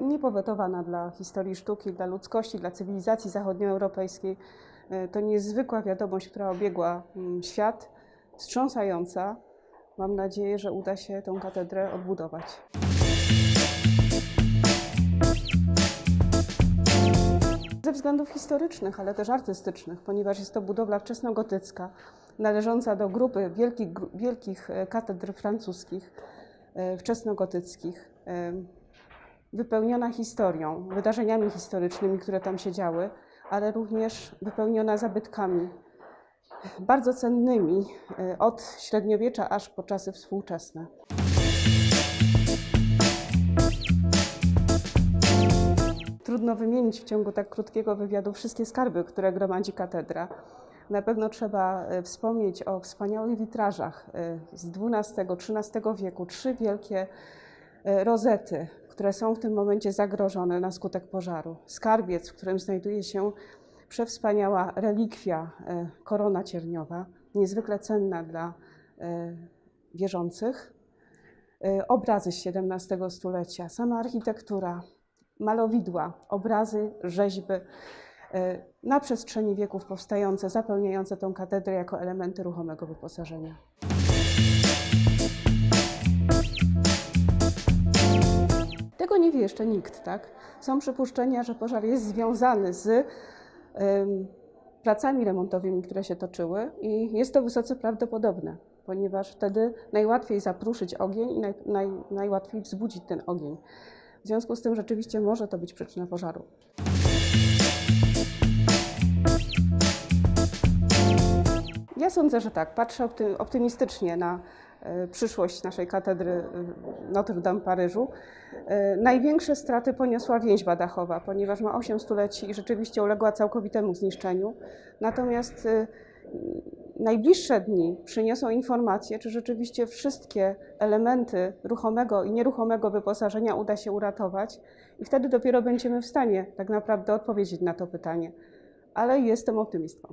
niepo, niepowetowana dla historii sztuki, dla ludzkości, dla cywilizacji zachodnioeuropejskiej. E, To niezwykła wiadomość, która obiegła mm, świat, wstrząsająca. Mam nadzieję, że uda się tę katedrę odbudować. Ze względów historycznych, ale też artystycznych, ponieważ jest to budowla wczesnogotycka, należąca do grupy wielkich, wielkich katedr francuskich, e, wczesnogotyckich, e, wypełniona historią, wydarzeniami historycznymi, które tam się działy, ale również wypełniona zabytkami bardzo cennymi e, od średniowiecza aż po czasy współczesne. Trudno wymienić w ciągu tak krótkiego wywiadu wszystkie skarby, które gromadzi katedra. Na pewno trzeba e, wspomnieć o wspaniałych witrażach e, z XII-XIII wieku. Trzy wielkie rozety, które są w tym momencie zagrożone na skutek pożaru. Skarbiec, w którym znajduje się przewspaniała relikwia, e, korona cierniowa, niezwykle cenna dla e, wierzących. E, Obrazy z XVII stulecia, sama architektura, malowidła, obrazy, rzeźby na przestrzeni wieków powstające, zapełniające tę katedrę jako elementy ruchomego wyposażenia. Nie wie jeszcze nikt, tak? Są przypuszczenia, że pożar jest związany z em, pracami remontowymi, które się toczyły i jest to wysoce prawdopodobne, ponieważ wtedy najłatwiej zapruszyć ogień i naj, naj, najłatwiej wzbudzić ten ogień. W związku z tym rzeczywiście może to być przyczyna pożaru. Ja sądzę, że tak. Patrzę opty- optymistycznie na e, przyszłość naszej katedry Notre Dame w Paryżu. E, Największe straty poniosła więźba dachowa, ponieważ ma 8 stuleci i rzeczywiście uległa całkowitemu zniszczeniu. Natomiast e, najbliższe dni przyniosą informacje, czy rzeczywiście wszystkie elementy ruchomego i nieruchomego wyposażenia uda się uratować i wtedy dopiero będziemy w stanie tak naprawdę odpowiedzieć na to pytanie. Ale jestem optymistką.